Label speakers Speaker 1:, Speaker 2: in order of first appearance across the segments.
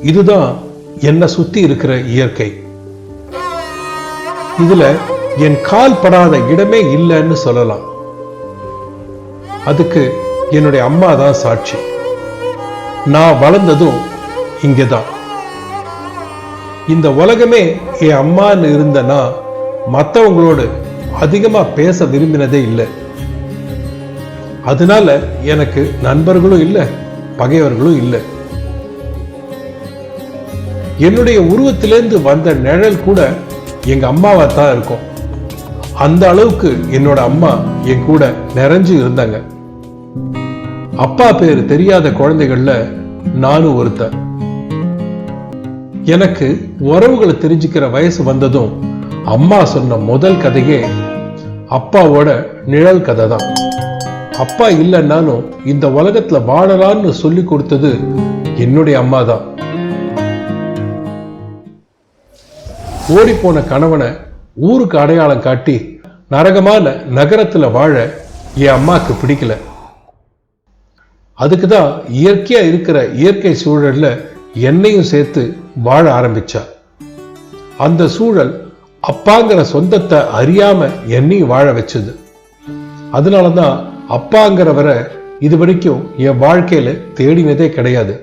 Speaker 1: இதுதான் என்னை சுத்தி இருக்கிற இயற்கை. இதுல என் கால் படாத இடமே இல்லைன்னு சொல்லலாம். அதுக்கு என்னுடைய அம்மா தான் சாட்சி. நான் வளர்ந்ததும் இங்கதான். இந்த உலகமே என் அம்மான்னு இருந்தனா மற்றவங்களோடு அதிகமா பேச விரும்பினதே இல்லை. அதனால எனக்கு நண்பர்களும் இல்லை பகைவர்களும் இல்லை. என்னுடைய உருவத்திலேருந்து வந்த நிழல் கூட எங்க அம்மாவா தான் இருக்கும். அந்த அளவுக்கு என்னோட அம்மா என் கூட நிறைஞ்சு இருந்தாங்க. அப்பா பேர் தெரியாத குழந்தைகள்ல நானும் ஒருத்தன். எனக்கு உறவுகளை தெரிஞ்சுக்கிற வயசு வந்ததும் அம்மா சொன்ன முதல் கதையே அப்பாவோட நிழல் கதை தான் அப்பா இல்லைன்னாலும் இந்த உலகத்துல வாழலான்னு சொல்லி கொடுத்தது என்னுடைய அம்மா தான் ஓடிப்போன கணவனை ஊருக்கு அடையாளம் காட்டி நரகமான நகரத்துல வாழ என் அம்மாவுக்கு பிடிக்கல. அதுக்கு தான் இயற்கையா இருக்கிற இயற்கை சூழல்ல என்னையும் சேர்த்து வாழ ஆரம்பிச்சா. அந்த சூழல் அப்பாங்கிற சொந்தத்தை அறியாம என்னையும் வாழ வச்சது. அதனாலதான் அப்பாங்கிறவரை இது வரைக்கும் என் வாழ்க்கையில தேடினதே கிடையாது.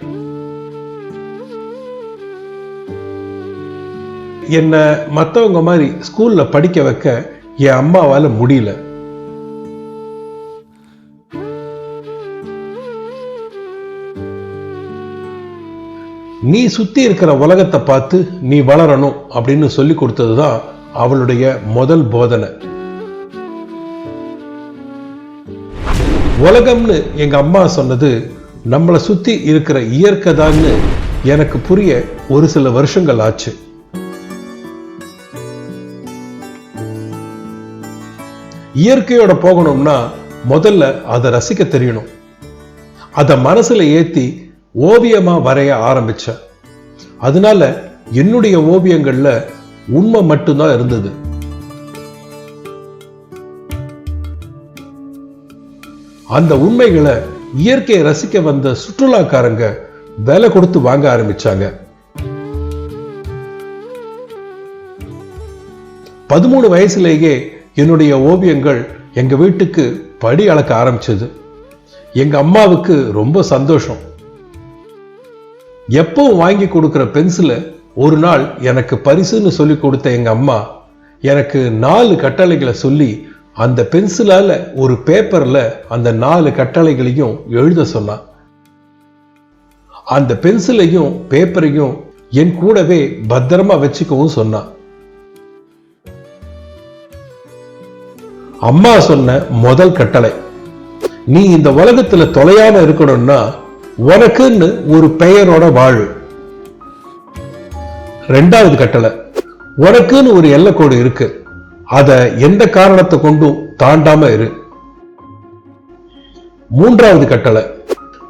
Speaker 1: என்னை மற்றவங்க மாதிரி ஸ்கூல்ல படிக்க வைக்க என் அம்மாவால முடியல. நீ சுத்தி இருக்கிற உலகத்தை பார்த்து நீ வளரணும் அப்படின்னு சொல்லி கொடுத்ததுதான் அவளுடைய முதல் போதனை. உலகம்னு எங்க அம்மா சொன்னது நம்மளை சுத்தி இருக்கிற இயற்கை தான்னு எனக்கு புரிய ஒரு சில வருஷங்கள் ஆச்சு. இயற்கையோட போகணும்னா முதல்ல அதை ரசிக்க தெரியணும். அதை மனசுல ஏத்தி ஓவியமா வரைய ஆரம்பிச்சேன் அதனால என்னுடைய ஓவியங்கள்ல உண்மை மட்டும்தான் இருந்தது. அந்த உண்மைகளை இயற்கையை ரசிக்க வந்த சுற்றுலாக்காரங்க விலை கொடுத்து வாங்க ஆரம்பிச்சாங்க. பதிமூணு வயசுலேயே என்னுடைய ஓவியங்கள் எங்கள் வீட்டுக்கு படி அளக்க ஆரம்பிச்சது. எங்கள் அம்மாவுக்கு ரொம்ப சந்தோஷம். எப்பவும் வாங்கி கொடுக்குற பென்சிலை ஒரு நாள் எனக்கு பரிசுன்னு சொல்லி கொடுத்த எங்கள் அம்மா எனக்கு நாலு கட்டளைகளை சொல்லி அந்த பென்சிலால் ஒரு பேப்பரில் அந்த நாலு கட்டளைகளையும் எழுத சொன்னான் அந்த பென்சிலையும் பேப்பரையும் என் கூடவே பத்திரமா வச்சுக்கவும் சொன்னான் அம்மா சொன்ன முதல் கட்டளை. நீ இந்த உலகத்துல தொலையாம இருக்கணும்னா உனக்குன்னு ஒரு பெயரோட வாழு. ரெண்டாவது கட்டளை. உனக்குன்னு ஒரு எல்லைக்கோடு இருக்கு. அத எந்த காரணத்தை கொண்டும் தாண்டாம இரு. மூன்றாவது கட்டளை.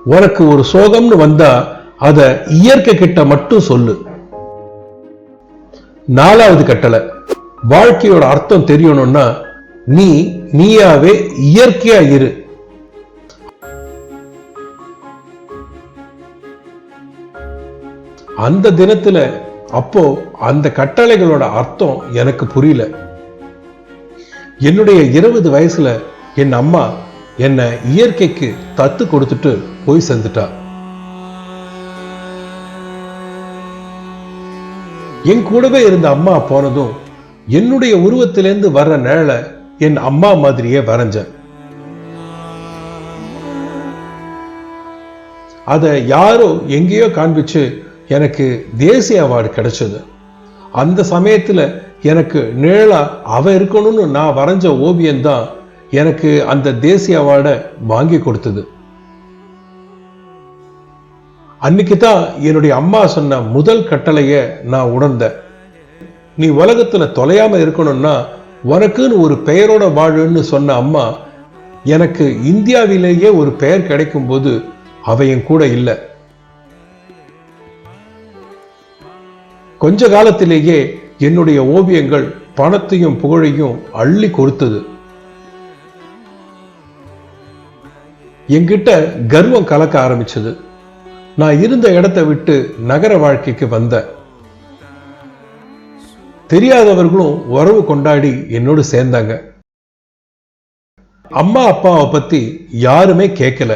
Speaker 1: உனக்கு ஒரு சோகம்னு வந்தா அத இயற்கை கிட்ட மட்டும் சொல்லு. நாலாவது கட்டளை. வாழ்க்கையோட அர்த்தம் தெரியணும்னா நீ நீயாவே இயற்கையா இரு. அந்த தினத்துல அப்போ அந்த கட்டளைகளோட அர்த்தம் எனக்கு புரியல. என்னுடைய இருபது வயசுல என் அம்மா என்னை இயற்கைக்கு தத்து கொடுத்துட்டு போய் சேர்ந்துட்டா. என் கூடவே இருந்த அம்மா போனதும் என்னுடைய உருவத்திலேருந்து வர்ற நிழலை என் அம்மா மாதிரியே வரைஞ்சேன் அதை யாரோ எங்கேயோ காண்பிச்சு எனக்கு தேசிய அவார்டு கிடைச்சது. அந்த சமயத்துல எனக்கு நிழலா அவ இருக்கணும்னு நான் வரைஞ்ச ஓவியம்தான் எனக்கு அந்த தேசிய அவார்டை வாங்கி கொடுத்தது. அன்னைக்கு தான் என்னுடைய அம்மா சொன்ன முதல் கட்டளையை நான் உணர்ந்தேன். நீ உலகத்துல தொலையாம இருக்கணும்னா உனக்குன்னு ஒரு பெயரோட வாழுன்னு சொன்ன அம்மா எனக்கு இந்தியாவிலேயே ஒரு பெயர் கிடைக்கும் போது அவையும் கூட இல்லை. கொஞ்ச காலத்திலேயே என்னுடைய ஓவியங்கள் பணத்தையும் புகழையும் அள்ளி கொடுத்தது. என்கிட்ட கர்வம் கலக்க ஆரம்பிச்சது. நான் இருந்த இடத்தை விட்டு நகர வாழ்க்கைக்கு வந்தேன். தெரியாதவர்களும் உறவு கொண்டாடி என்னோடு சேர்ந்தாங்க. அம்மா அப்பாவை பத்தி யாருமே கேட்கல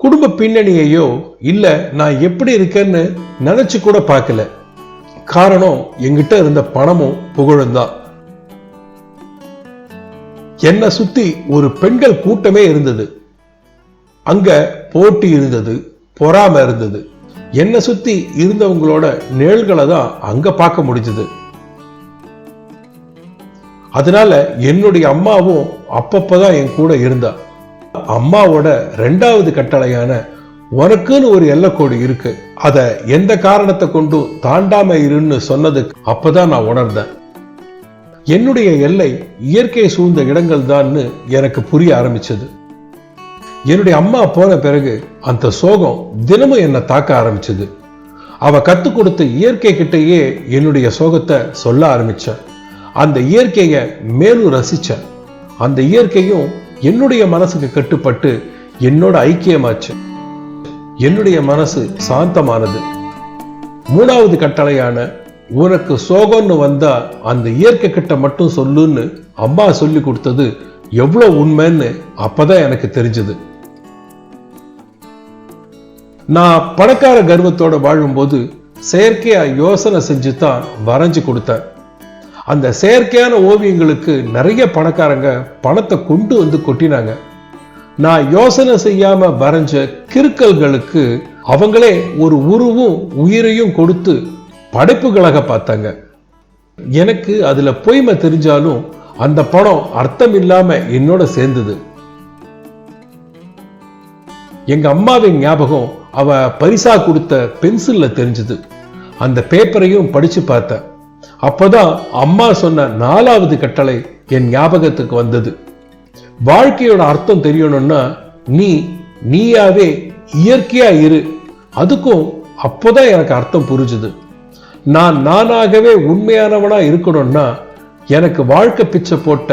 Speaker 1: குடும்ப பின்னணியையோ இல்ல நான் எப்படி இருக்கேன்னு நினைச்சு கூட பார்க்கல. காரணம் என்கிட்ட இருந்த பணமும் புகழும் தான் என்னை சுத்தி ஒரு பெண்கள் கூட்டமே இருந்தது. அங்க போட்டி இருந்தது பொறாம இருந்தது. என்னை சுத்தி இருந்தவங்களோட நிழல்களை தான் அங்க பார்க்க முடிஞ்சது. அதனால என்னுடைய அம்மாவும் அப்பப்பதான் என் கூட இருந்தா. அம்மாவோட ரெண்டாவது கட்டளையான உனக்குன்னு ஒரு எல்லைக்கோடு இருக்கு. அத எந்த காரணத்தை கொண்டும் தாண்டாம இருன்னு சொன்னதுக்கு அப்பதான் நான் உணர்ந்தேன். என்னுடைய எல்லை இயற்கை சூழ்ந்த இடங்கள் தான்னு எனக்கு புரிய ஆரம்பிச்சது. என்னுடைய அம்மா போன பிறகு அந்த சோகம் தினமும் என்னை தாக்க ஆரம்பிச்சது. அவ கத்து கொடுத்த இயற்கை கிட்டேயே என்னுடைய சோகத்தை சொல்ல ஆரம்பிச்சேன் அந்த இயற்கையை மேலும் ரசிச்சேன். அந்த இயற்கையும் என்னுடைய மனசுக்கு கட்டுப்பட்டு என்னோட ஐக்கியமாச்சு. என்னுடைய மனசு சாந்தமானது. மூணாவது கட்டளையான உனக்கு சோகம்னு வந்தா அந்த இயற்கை கிட்ட மட்டும் சொல்லுன்னு அம்மா சொல்லி கொடுத்தது எவ்வளவு உண்மைன்னு அப்பதான் எனக்கு தெரிஞ்சது. நான் பணக்கார கர்வத்தோட வாழும்போது செயற்கையா யோசனை செஞ்சு தான் வரைஞ்சு கொடுத்தேன். அந்த செயற்கையான ஓவியங்களுக்கு நிறைய பணக்காரங்க பணத்தை கொண்டு வந்து கொட்டினாங்க. நான் யோசனை செய்யாம வரைஞ்ச கிறுக்கல்களுக்கு அவங்களே ஒரு உருவும் உயிரையும் கொடுத்து படைப்புகளாக பார்த்தாங்க. எனக்கு அதுல பொய்மை தெரிஞ்சாலும் அந்த படம் அர்த்தம் இல்லாம என்னோட சேர்ந்தது. எங்க அம்மாவின் ஞாபகம் அவ பரிசா கொடுத்த பென்சில்ல தெரிஞ்சது. அந்த பேப்பரையும் படிச்சு பார்த்தேன் அப்பதான் அம்மா சொன்ன நாலாவது கட்டளை என் ஞாபகத்துக்கு வந்தது. வாழ்க்கையோட அர்த்தம் தெரியணும்னா நீ நீயாவே இயற்கையா இரு. அதுக்கும் அப்போதான் எனக்கு அர்த்தம் புரிஞ்சுது. நான் நானாகவே உண்மையானவனா இருக்கணும்னா எனக்கு வாழ்க்கை பிச்சை போட்ட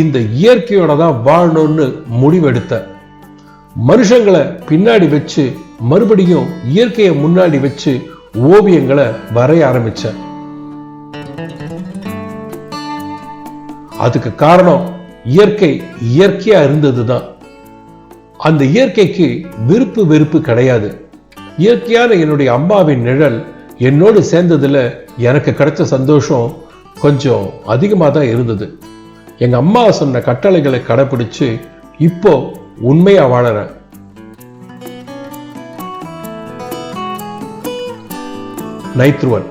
Speaker 1: இந்த இயற்கையோட தான் வாழணும்னு முடிவெடுத்தேன். மனுஷங்களை பின்னாடி வச்சு மறுபடியும் இயற்கையை முன்னாடி வச்சு ஓவியங்களை வரைய ஆரம்பித்தேன் அதுக்கு காரணம் இயற்கை இயற்கையா இருந்ததுதான். அந்த இயற்கைக்கு விருப்பு வெறுப்பு கிடையாது. இயற்கையான என்னுடைய அம்மாவின் நிழல் என்னோடு சேர்ந்ததுல எனக்கு கிடைச்ச சந்தோஷம் கொஞ்சம் அதிகமாக தான் இருந்தது. எங்க அம்மா சொன்ன கட்டளைகளை கடைபிடிச்சு இப்போ உண்மையா வாழறேன். நைத்ருவன்